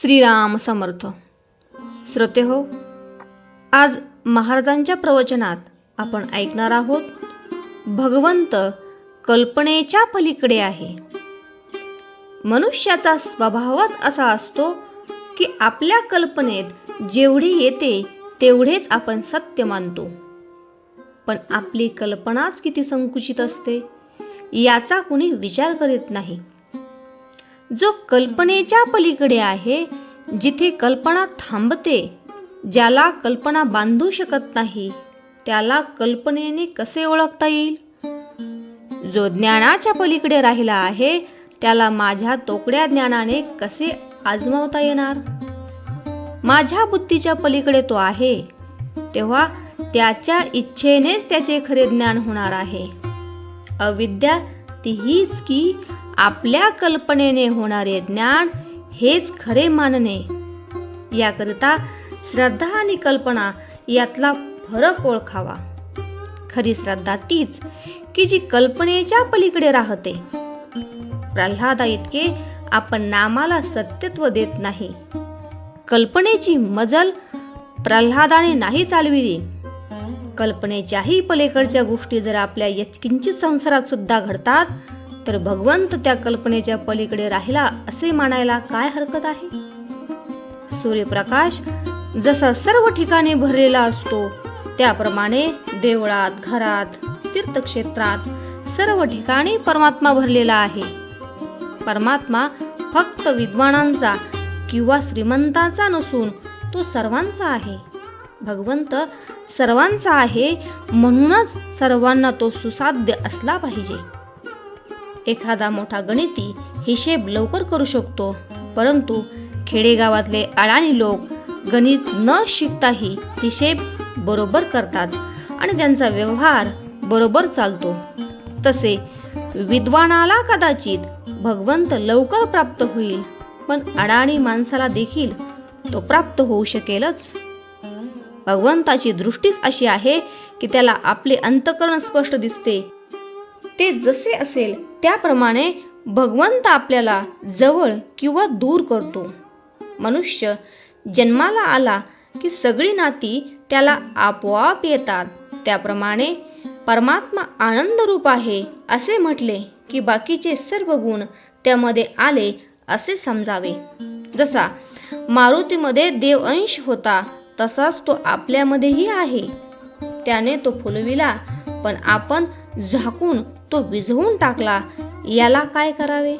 श्रीराम समर्थ. श्रोते हो आज महाराजांच्या प्रवचनात आपण ऐकणार आहोत भगवंत कल्पनेच्या पलीकडे आहे. मनुष्याचा स्वभावच असा असतो की आपल्या कल्पनेत जेवढे येते तेवढेच आपण सत्य मानतो. पण आपली कल्पनाच किती संकुचित असते याचा कुणी विचार करीत नाही. जो कल्पनेच्या पलीकडे आहे जिथे कल्पना थांबते ज्याला कल्पना बांधू शकत नाही त्याला कल्पनेने कसे ओळखता येईल? जो ज्ञानाच्या पलीकडे राहिला आहे त्याला माझ्या तोकड्या ज्ञानाने कसे आजमावता येणार? माझ्या बुद्धीच्या पलीकडे तो आहे तेव्हा त्याच्या इच्छेनेच त्याचे खरे ज्ञान होणार आहे. अविद्या तीहीच की आपल्या कल्पनेने होणारे ज्ञान हेच खरे मानणे. याकरिता श्रद्धा आणि कल्पना यातला फरक ओळखावा. खरी श्रद्धा तीच की जी कल्पनेच्या पलीकडे राहते. प्रल्हादा इतके आपण नामाला सत्यत्व देत नाही. कल्पनेची मजल प्रल्हादाने नाही चालविली. कल्पनेच्याही पलीकडच्या गोष्टी जर आपल्या यचकिंचित संसारात सुद्धा घडतात तर भगवंत त्या कल्पनेच्या पलीकडे राहिला असे मानायला काय हरकत आहे? सूर्यप्रकाश जसा सर्व ठिकाणी भरलेला असतो त्याप्रमाणे देवळात घरात तीर्थक्षेत्रात सर्व ठिकाणी परमात्मा भरलेला आहे. परमात्मा फक्त विद्वानांचा किंवा श्रीमंताचा नसून तो सर्वांचा आहे. भगवंत सर्वांचा आहे म्हणूनच सर्वांना तो सुसाध्य असला पाहिजे. एखादा मोठा गणिती हिशेब लवकर करू शकतो. परंतु खेडेगावातले अडाणी लोक गणित न शिकताही हिशेब बरोबर करतात आणि त्यांचा व्यवहार बरोबर चालतो. तसे विद्वानाला कदाचित भगवंत लवकर प्राप्त होईल पण अडाणी माणसाला देखील तो प्राप्त होऊ शकेलच. भगवंताची दृष्टीच अशी आहे की त्याला आपले अंतकरण स्पष्ट दिसते. ते जसे असेल त्याप्रमाणे भगवंत आपल्याला जवळ किंवा दूर करतो. मनुष्य जन्माला आला की सगळी नाती त्याला आपोआप येतात. त्याप्रमाणे परमात्मा आनंद रूप आहे असे म्हटले की बाकीचे सर्व गुण त्यामध्ये आले असे समजावे. जसा मारुतीमध्ये देव अंश होता तसाच तो आपल्यामध्येही आहे. त्याने तो फुलविला पण आपण झाकून तो विझवून टाकला. याला काय करावे?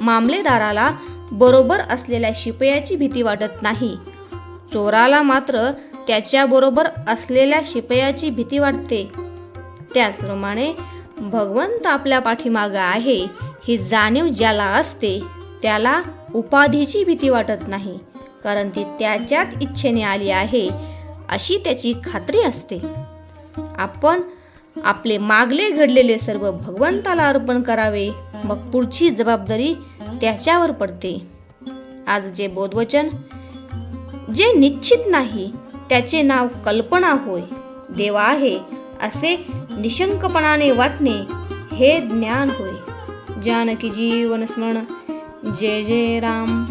मामलेदाराला बरोबर असलेल्या शिपयाची भीती वाटत नाही. चोराला मात्र त्याच्याबरोबर असलेल्या शिपयाची भीती वाटते. त्याचप्रमाणे भगवंत आपल्या पाठीमागं आहे ही जाणीव ज्याला असते त्याला उपाधीची भीती वाटत नाही कारण ती त्याच्याच इच्छेने आली आहे अशी त्याची खात्री असते. आपण आपले मागले घडलेले सर्व भगवंताला अर्पण करावे. मग पुढची जबाबदारी त्याच्यावर पडते. आज जे बोधवचन जे निश्चित नाही त्याचे नाव कल्पना होय. देवा आहे असे निशंकपणाने वाटणे हे ज्ञान होय. जानकी जीवन स्मरण जय जय राम.